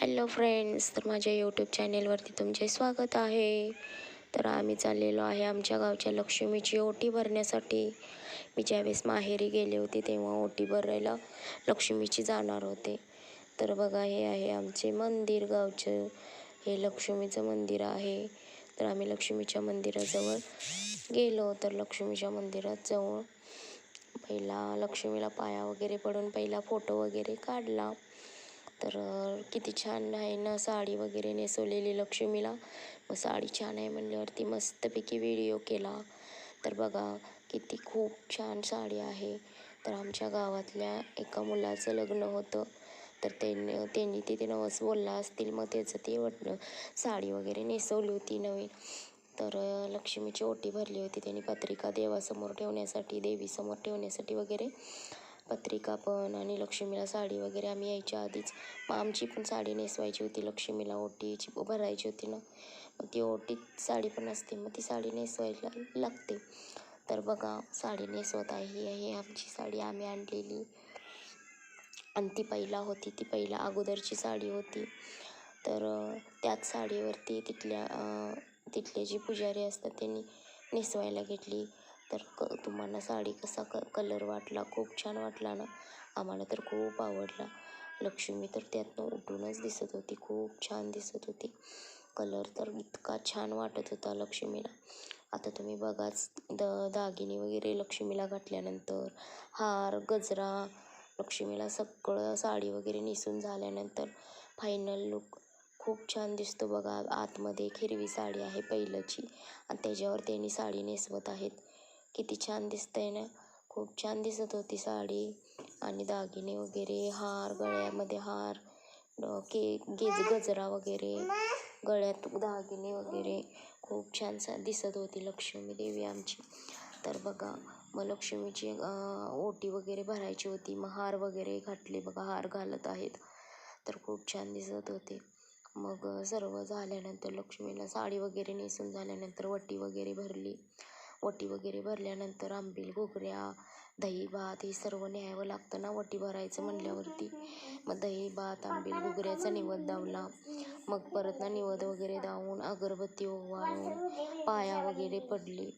Hello friends तर माझ्या YouTube चॅनेलवरती तुमचे स्वागत आहे. तर आम्ही चाललेलो आहे आमच्या गावच्या लक्ष्मीची ओटी भरण्यासाठी. मी ज्यावेळेस माहेरी गेले होते तेव्हा ओटी भरायला लक्ष्मीची जाणार होते. तर बघा हे आहे आमचे मंदिर गावचं हे लक्ष्मीचं मंदिर आहे. तर आम्ही लक्ष्मीच्या मंदिराजवळ गेलो तर लक्ष्मीच्या मंदिरात जवळ पहिला लक्ष्मीला पाया वगैरे पडून पहिला फोटो वगैरे काढला. तर किती छान आहे ना साडी वगैरे नेसवलेली लक्ष्मीला. मग साडी छान आहे म्हणल्यावरती मस्तपैकी व्हिडिओ केला. तर बघा किती खूप छान साडी आहे. तर आमच्या गावातल्या एका मुलाचं लग्न होतं. तर त्यांनी त्यांनी तिथे नवस बोलला असतील. मग त्याचं ते वट साडी वगैरे नेसवली होती नवीन. तर लक्ष्मीची ओटी भरली होती. त्यांनी पत्रिका देवासमोर ठेवण्यासाठी देवीसमोर ठेवण्यासाठी वगैरे. पत्रिका पण आणि लक्ष्मीला साडी वगैरे आम्ही यायच्या आधीच. मग आमची पण साडी नेसवायची होती. लक्ष्मीला ओटीची भरायची होती ना. मग ती ओटीत साडी पण असते. मग ती साडी नेसवायला लागते. तर बघा साडी नेसवत आहे हे आमची साडी. आम्ही आणलेली. आणि ती पहिला होती. ती पहिला अगोदरची साडी होती. तर त्याच साडीवरती तिथल्या तिथले जे पुजारी असतात त्यांनी नेसवायला घेतली. तर क तुम्हाला साडी कसा क कलर वाटला खूप छान वाटला ना? आम्हाला तर खूप आवडला. लक्ष्मी तर त्यातनं उठूनच दिसत होती खूप छान दिसत होती. कलर तर इतका छान वाटत होता लक्ष्मीला. आता तुम्ही बघाच द दागिने वगैरे लक्ष्मीला घातल्यानंतर हार गजरा लक्ष्मीला सगळं साडी वगैरे नेसून झाल्यानंतर फायनल लुक खूप छान दिसतो बघा. आतमध्ये एक हिरवी साडी आहे पहिलंची आणि त्याच्यावर त्यांनी साडी नेसवत आहेत. किती छान दिसतंय ना. खूप छान दिसत होती साडी आणि दागिने वगैरे हार गळ्यामध्ये हार अ, के गेज गजरा वगैरे गळ्यात दागिने वगैरे. खूप छान सा दिसत होती लक्ष्मी देवी आमची. तर बघा मग लक्ष्मीची ओटी वगैरे भरायची होती. मग हार वगैरे घातले बघा हार घालत आहेत. तर खूप छान दिसत होते. मग सर्व झाल्यानंतर लक्ष्मीला साडी वगैरे नेसून झाल्यानंतर वटी वगैरे भरली. वटी वगैरे भरल्यानंतर आंबील घुगऱ्या दही भात हे सर्व न्यावं लागतं ना वटी भरायचं म्हणल्यावरती. मग दही भात आंबील घुगऱ्याचा निवद दावला. मग परत ना निवद वगैरे दावून अगरबत्ती ओवाळून पाया वगैरे पडले.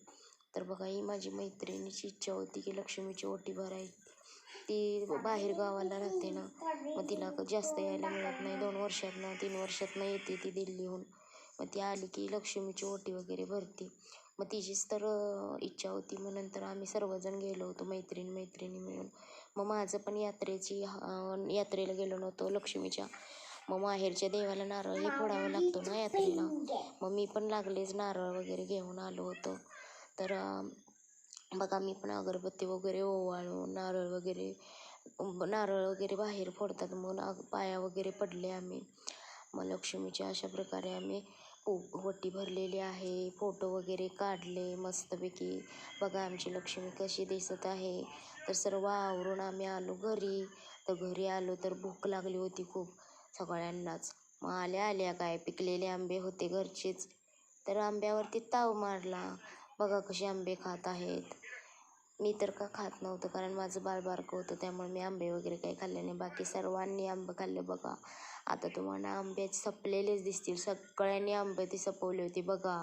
तर बघा ही माझी मैत्रिणीची इच्छा होती की लक्ष्मीची ओटी भरायची. ती बाहेर गावाला राहते ना मग तिला क- जास्त यायला मिळत नाही. दोन वर्षातनं तीन वर्षातनं येते ती दिल्लीहून. मग ती आली की लक्ष्मीची ओटी वगैरे भरते. मग तिचीच तर इच्छा होती. मग नंतर आम्ही सर्वजण गेलो होतो मैत्रीण मैत्रिणी मिळून. मग माझं पण यात्रेची यात्रेला गेलो नव्हतो लक्ष्मीच्या. मग माहेरच्या देवाला नारळ हे फोडावं लागतो ना यात्रेला. मग मी पण लागलेच नारळ वगैरे घेऊन आलो होतो. तर मग बघा मी पण अगरबत्ती वगैरे ओवाळून नारळ वगैरे नारळ वगैरे बाहेर फोडतात. मग पाया वगैरे पडले आम्ही. मग लक्ष्मीच्या अशा प्रकारे आम्ही ओटी भरलेली आहे. फोटो वगैरे काढले मस्तपैकी. बघा आमची लक्ष्मी कशी दिसत आहे. तर सर्व आवरून आम्ही आलो घरी. तर घरी आलो तर भूक लागली होती खूप सगळ्यांनाच. मग आल्या आल्या काय? पिकलेले आंबे होते घरचेच. तर आंब्यावरती ताव मारला. बघा कसे आंबे खात आहेत. मी तर का खात नव्हतं कारण माझं बाळ बारकं होतं त्यामुळे मी आंबे वगैरे काही खाल्ले नाही. बाकी सर्वांनी आंबे खाल्ले बघा. आता तुम्हाला आंबे सपलेलेच दिसतील. सगळ्यांनी आंबे ती सपवली होती बघा.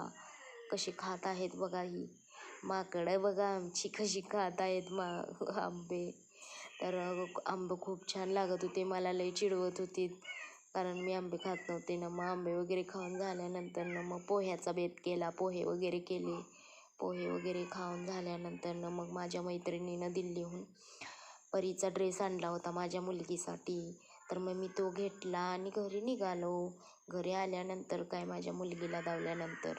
कशी खात आहेत बघा ही. माकडं बघा आमची कशी खात आहेत मा आंबे. तर आंबे खूप छान लागत होते. मला लई चिडवत होती. कारण मी आंबे खात नव्हते ना. मग आंबे वगैरे खाऊन झाल्यानंतर ना मग पोह्याचा बेत केला पोहे वगैरे केले. पोहे वगैरे खाऊन झाल्यानंतर मग माझ्या मैत्रिणीनं दिल्लीहून परीचा ड्रेस आणला होता माझ्या मुलगीसाठी. तर मग मी तो घेतला आणि घरी निघालो. घरी आल्यानंतर काय माझ्या मुलगीला धावल्यानंतर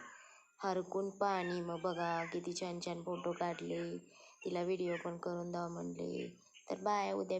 हरकून पाणी. मग बघा किती छान छान फोटो काढले. तिला व्हिडिओ पण करून दाव म्हणले. तर बाय उद्या